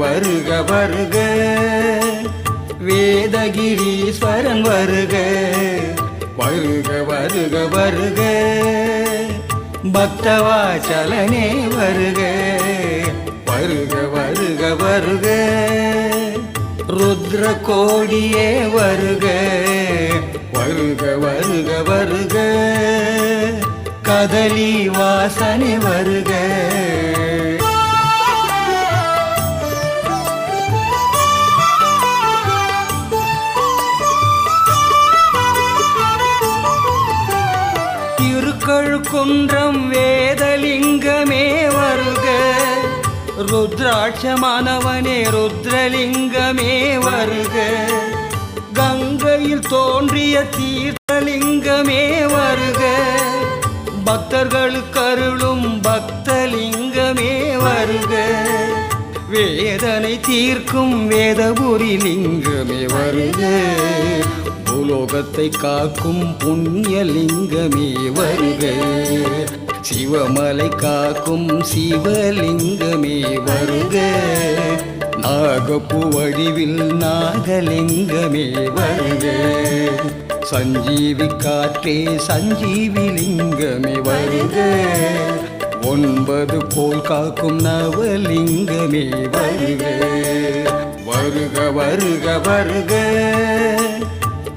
வருக வருக. வேதகிரீஸ்வரன் வருக. வருக வருக வருக. பக்தவாச்சலனே வருக. வருக வருக வருக. ருத்ர கோடியே வருக. வருக வருக வருக. கதலி வாசனை வருக. குன்றம் வேதலிங்கமே வருக. ருத்ராட்சமானவனே ருத்ரலிங்கமே வருக. கங்கையில் தோன்றிய தீர்த்தலிங்கமே வருக. பக்தர்களுக்கு அருளும் பக்தலிங்கமே வருக. வேதனை தீர்க்கும் வேதபுரி லிங்கமே வருக. பூலோகத்தை காக்கும் புண்ணியலிங்கமே வருக. சிவமலை காக்கும் சிவலிங்கமே வருக. நாகப்பு வடிவில் நாகலிங்கமே வருக. சஞ்சீவி காற்றே சஞ்சீவி லிங்கமே வருக. ஒன்பது போல் காக்கும் நவலிங்கமே வருக. வருக வருக வருக.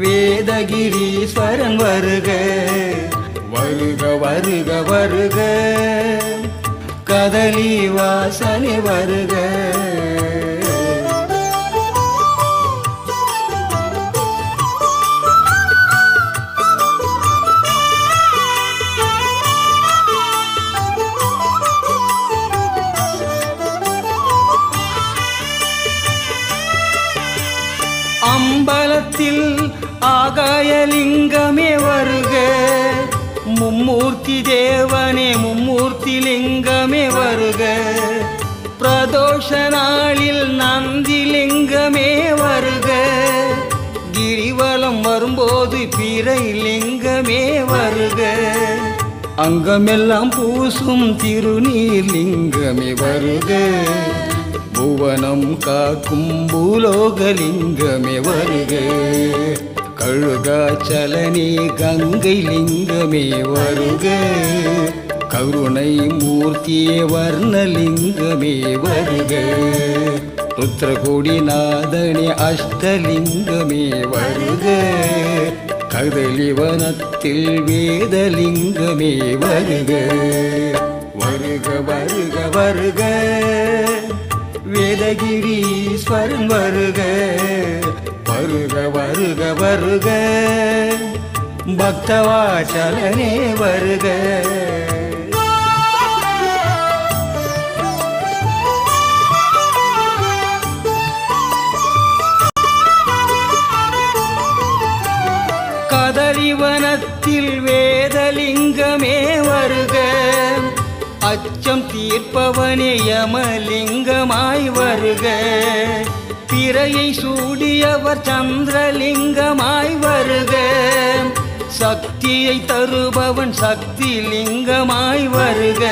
வேதகிரீஸ்வரன் வருக. வருக வருக வருக. கதலி வாசனை வருக. ஆகாயலிங்கமே வருக. மும்மூர்த்தி தேவனே மும்மூர்த்தி லிங்கமே வருக. பிரதோஷ நாளில் நந்தி லிங்கமே வருக. கிரிவலம் வரும்போது பிறை லிங்கமே வருக. அங்கமெல்லாம் பூசும் திருநீர் லிங்கமே வருக. புவனம் காக்கும் பூலோகலிங்கமே வருக. அழுகாச்சலனே கங்கை லிங்கமே வருக. கருணை மூர்த்தியே வர்ணலிங்கமே வருக. ருத்ரகோடிநாதனே அஷ்டலிங்கமே வருக. கதலிவனத்தில் வேதலிங்கமே வருக. வருக வருக வருக. வேதகிரீஸ்வரன் வருக. வருக வருக வருக. பக்தவாசலனே வருக. கதறிவனத்தில் வேதலிங்கமே வருக. அச்சம் தீர்ப்பவனே யமலிங்கமாய் வருக. திரையை சூடியவர் சந்திரலிங்கமாய் வருக. சக்தியை தருபவன் சக்தி லிங்கமாய் வருக.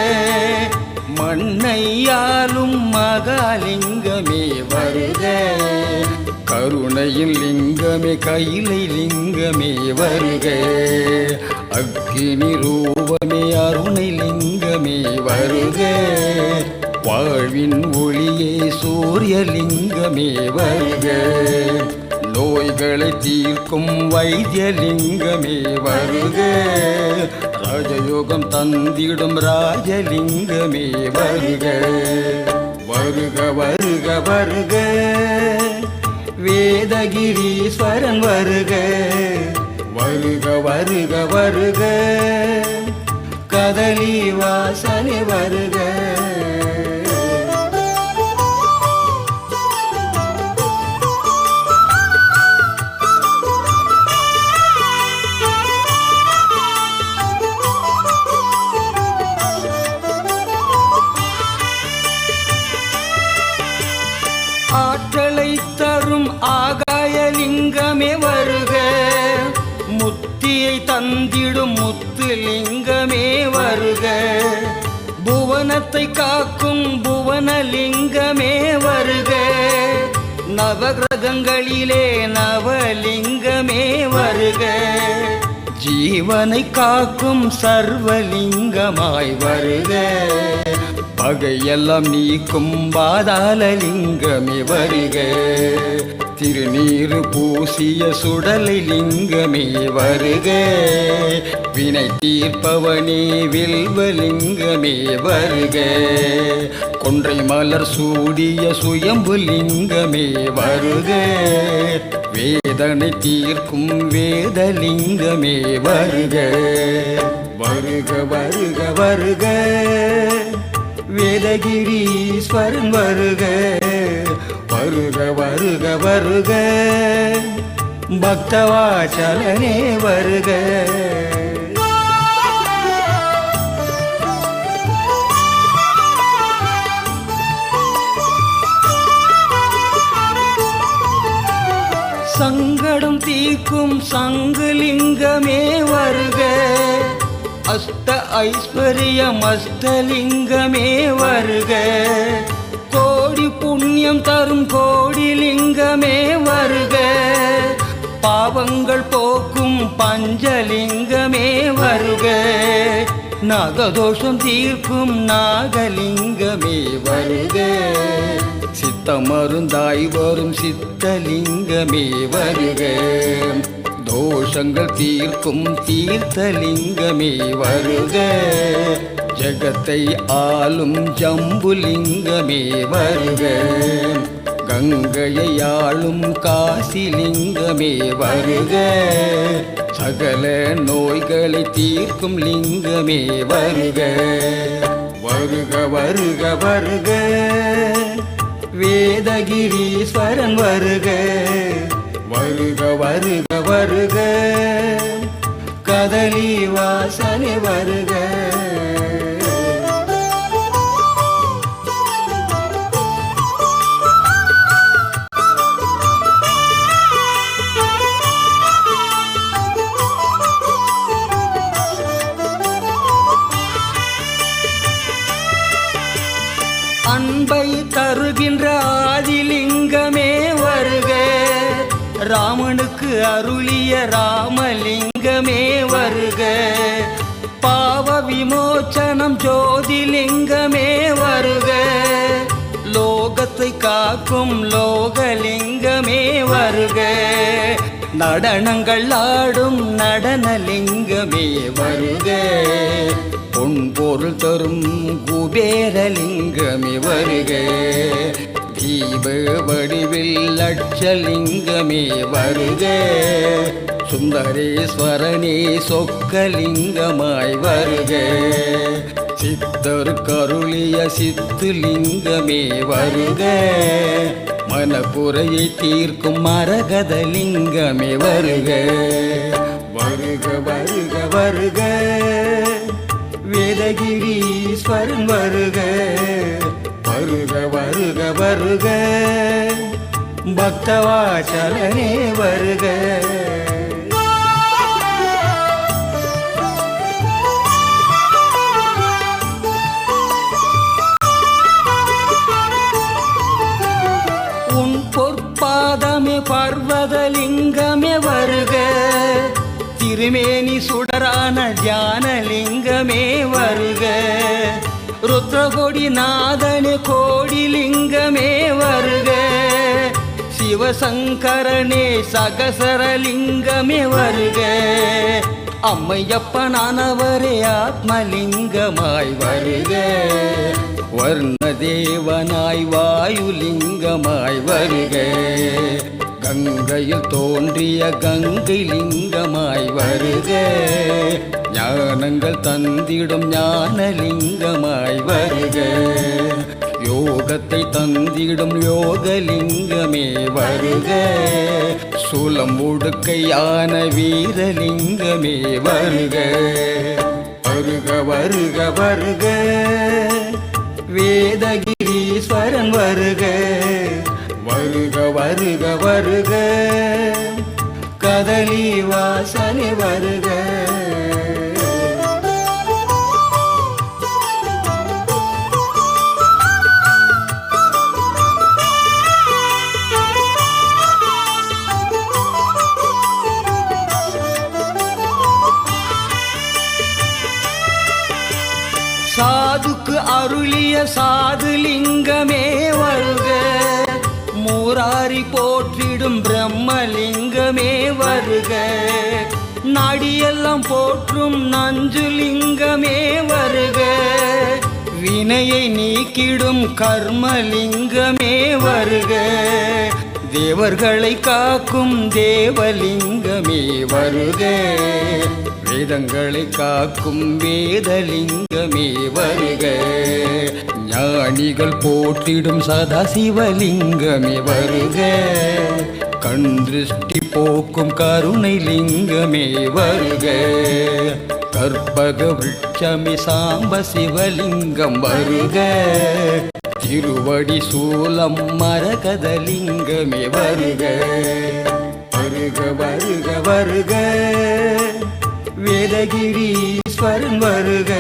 மண்ணையாலும் மகாலிங்கமே வருக. கருணையில் லிங்கமே கையிலை லிங்கமே வருக. அக்னி ரூபமே அருணை லிங்கமே வருக. வாழ்வின் ஒளியே சூரியலிங்கமே வருக நோய்களை தீர்க்கும் வைத்தியலிங்கமே வருக ராஜயோகம் தந்திடும் ராஜலிங்கமே வருக வருக வருக வருக. வேதகிரீஸ்வரன் வருக. வருக வருக வருக. கதலி வாசனை வருக. தந்திடும் முத்துலிங்கமே வருக. புவனத்தை காக்கும் புவனலிங்கமே வருக. நவகிரகங்களிலே நவலிங்கமே வருக. ஜீவனை காக்கும் சர்வலிங்கமாய் வருக. பகையெல்லாம் நீக்கும் பாதாளலிங்கமே வருக. திருநீறு பூசிய சுடலை லிங்கமே வருக. வினை தீர்ப்பவனே வில்வலிங்கமே வருக. கொன்றை மலர் சூடிய சுயம்பு லிங்கமே வருக. வேதனை தீர்க்கும் வேதலிங்கமே வருக. வருக வருக வருக. வேதகிரீஸ்வரன் வருக. வருக வருக வருக. பக்தவாச்சலனே வருக. சங்கடம் தீர்க்கும் சங்குலிங்கமே வருக. அஸ்த ஐஸ்வர்யம் அஸ்தலிங்கமே வருக. புண்ணியம் தரும் கோடி லிங்கமே வருக. பாவங்கள் போக்கும் பஞ்சலிங்கமே வருக. நாகதோஷம் தீர்க்கும் நாகலிங்கமே வருக. சித்த மருந்தாய் வரும் சித்தலிங்கமே வருக. தோஷங்கள் தீர்க்கும் தீர்த்தலிங்கமே வருக. ஜகத்தை ஆளும் ஜம்புலிங்கமே வருக. கங்கையை ஆளும் காசிலிங்கமே வருக. சகல நோய்களை தீர்க்கும் லிங்கமே வருக. வருக வருக வருக. வேதகிரீஸ்வரன் வருக. வருக வருக வருக. கதலி வாசனை வருக. அருளிய ராமலிங்கமே வருக. பாவ விமோச்சனம் ஜோதிலிங்கமே வருக. லோகத்தை காக்கும் லோகலிங்கமே வருக. நடனங்கள் ஆடும் நடனலிங்கமே வருக. பொன் பொருள் தரும் குபேரலிங்கமே வருக. தீப வடிவில் லட்சலிங்கமே வருக சுந்தரேஸ்வரனே சொக்கலிங்கமாய் வருக சித்தர் கருளிய சித்துலிங்கமே வருக மனக்குறையை தீர்க்கும் மரகதலிங்கமே வருக வருக வருக வருக. வேதகிரீஸ்வரன் வருக வருக வருக வருக. பக்தவாச்சலனே வருக. உன் பொற்பாதமே பர்வதலிங்கமே வருக. திருமேனி சுடரான தியானலிங்கமே வருக. ருத்ரகோடி நாதனே கோடிலிங்கமே வருக. சிவசங்கரனே சகசரலிங்கமே வருக. அம்மையப்பனானவரே ஆத்மலிங்கமாய் வருக. வர்ணதேவனாய் வாயுலிங்கமாய் வருக. கங்கையில் தோன்றிய கங்கை லிங்கமாய் வருக. ஞானங்கள் தந்திடும் ஞானலிங்கமாய் வருக. யோகத்தை தந்திடும் யோகலிங்கமே வருக. சுலம் ஒடுக்கையான வீரலிங்கமே வருக. வருக வருக வருக. வேதகிரீஸ்வரன் வருக. வருக வருக வருக. கதலி வாசனை வருக. சாதுக்கு அருளிய சாது லிங்கமே வர போராரி போற்றிடும் பிரம்மலிங்கமே வருக. நாடியெல்லாம் போற்றும் நஞ்சுலிங்கமே வருக. வினையை நீக்கிடும் கர்மலிங்கமே வருக. தேவர்களை காக்கும் தேவலிங்கமே வருகே வேதங்களை காக்கும் வேதலிங்கமே வருக ஞானிகள் போற்றிடும் சதாசிவலிங்கமே வருக கண் திருஷ்டி போக்கும் கருணை லிங்கமே வருக கற்பக விட்சமி சாம்ப சிவலிங்கம் வருக திருவடி சூலம் மரகதலிங்கமே வருக. வருக வருக வருக. வேதகிரீஸ்வரன் வருக.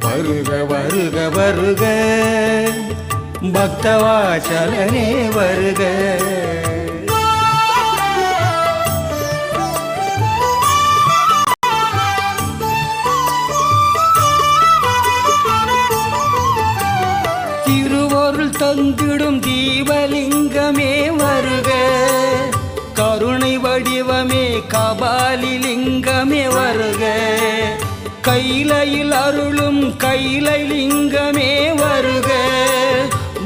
வருக வருக வருக. பக்தவாச்சலனே வருக. சிவலிங்கமே வருக. கருணை வடிவமே கபாலி லிங்கமே வருக. கைலையில் அருளும் கைலை லிங்கமே வருக.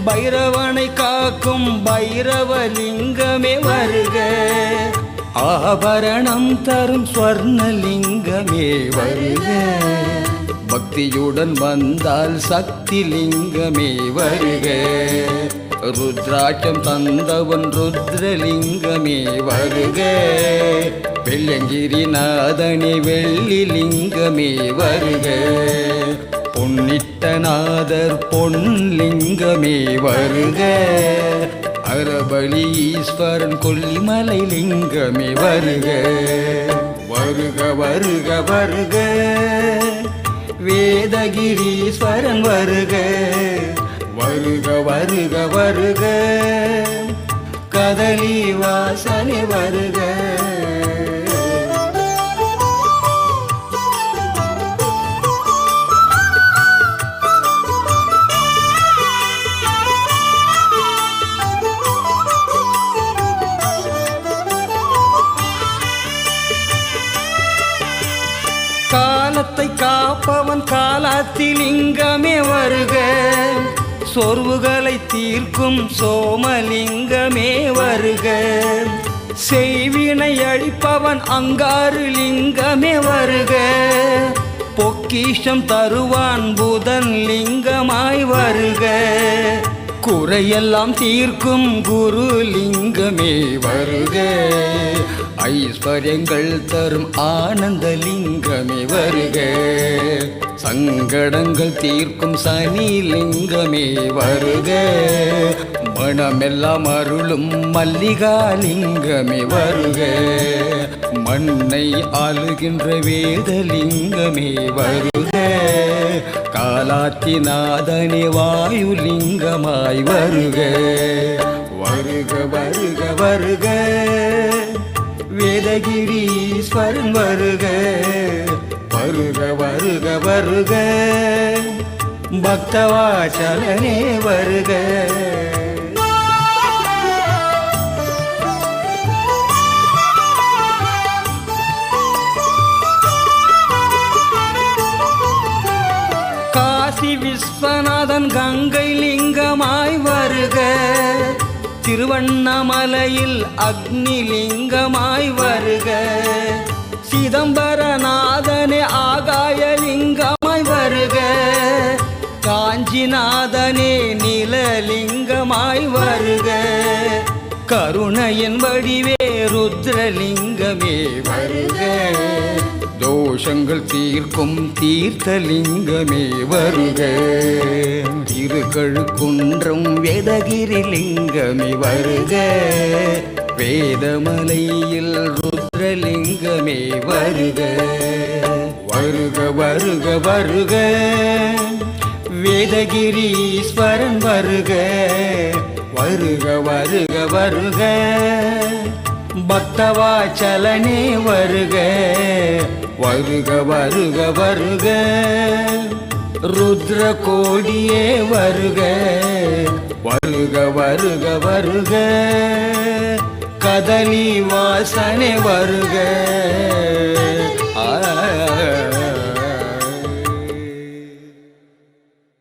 பைரவனை காக்கும் பைரவலிங்கமே வருக. ஆபரணம் தரும் ஸ்வர்ணலிங்கமே வருக. பக்தியுடன் வந்தால் சக்தி லிங்கமே வருக. ருத்ராட்சம் தந்தவன் ருத்ரலிங்கமே வருக. வெள்ளங்கிரிநாதனி வெள்ளி லிங்கமே வருக. பொன்னிட்டநாதர் பொன்லிங்கமே வருக. அரபலி ஈஸ்வரன் கொல்லிமலை லிங்கமே வருக. வருக வருக வருக. வேதகிரீஸ்வரன் வருக. வருக வருக வருக. கதலி வாசனை வருக. காலத்தை காப்பவன் காலாத்திலிங்கமே வருக. சோர்வுகளை தீர்க்கும் சோமலிங்கமே வருக. செய்வினை அழிப்பவன் அங்காறு லிங்கமே வருக. பொக்கிஷம் தருவான் புதன் லிங்கமாய் வருக. குறையெல்லாம் தீர்க்கும் குரு லிங்கமே வருக. ஐஸ்வர்யங்கள் தரும் ஆனந்த லிங்கமே வருக. சங்கடங்கள் தீர்க்கும் சனி லிங்கமே வருக. மனமெல்லாம் அருளும் மல்லிகா லிங்கமே வருக. மண்ணை ஆளுகின்ற வேதலிங்கமே வருக. காலாத்திநாதனே வாயுலிங்கமாய் வருக. வருக வருக வருக. வேதகிரீஸ்வரன் வருக வருக வருக வருக. பக்தவாச்சலனே வருக. காசி விஸ்வநாதன் கங்கை லிங்கமாய் வருக. திருவண்ணாமலையில் அக்னிலிங்கமாய் வருக. சிதம்பரநாதனே ஆகாய லிங்கமாய் வருக. காஞ்சிநாதனே நிலலிங்கமாய் வருக. கருணையின் வடிவே ருத்ரலிங்கமே வருக. தோஷங்கள் தீர்க்கும் தீர்த்தலிங்கமே வருக. திருக்கழுக்குன்றம் வேதகிரி லிங்கமே வருக. வேதமலையில் ருத்ரலிங்கமே வருக. வருக வருக வருக. வேதகிரீஸ்வரன் வருக. வருக வருக வருக. பக்தவாச்சலனே வருக. வருக வருக வருக. ருத்ர கோடியே வருக. வருக வருக வருக. கதலி வாசனை வருக. ஆ.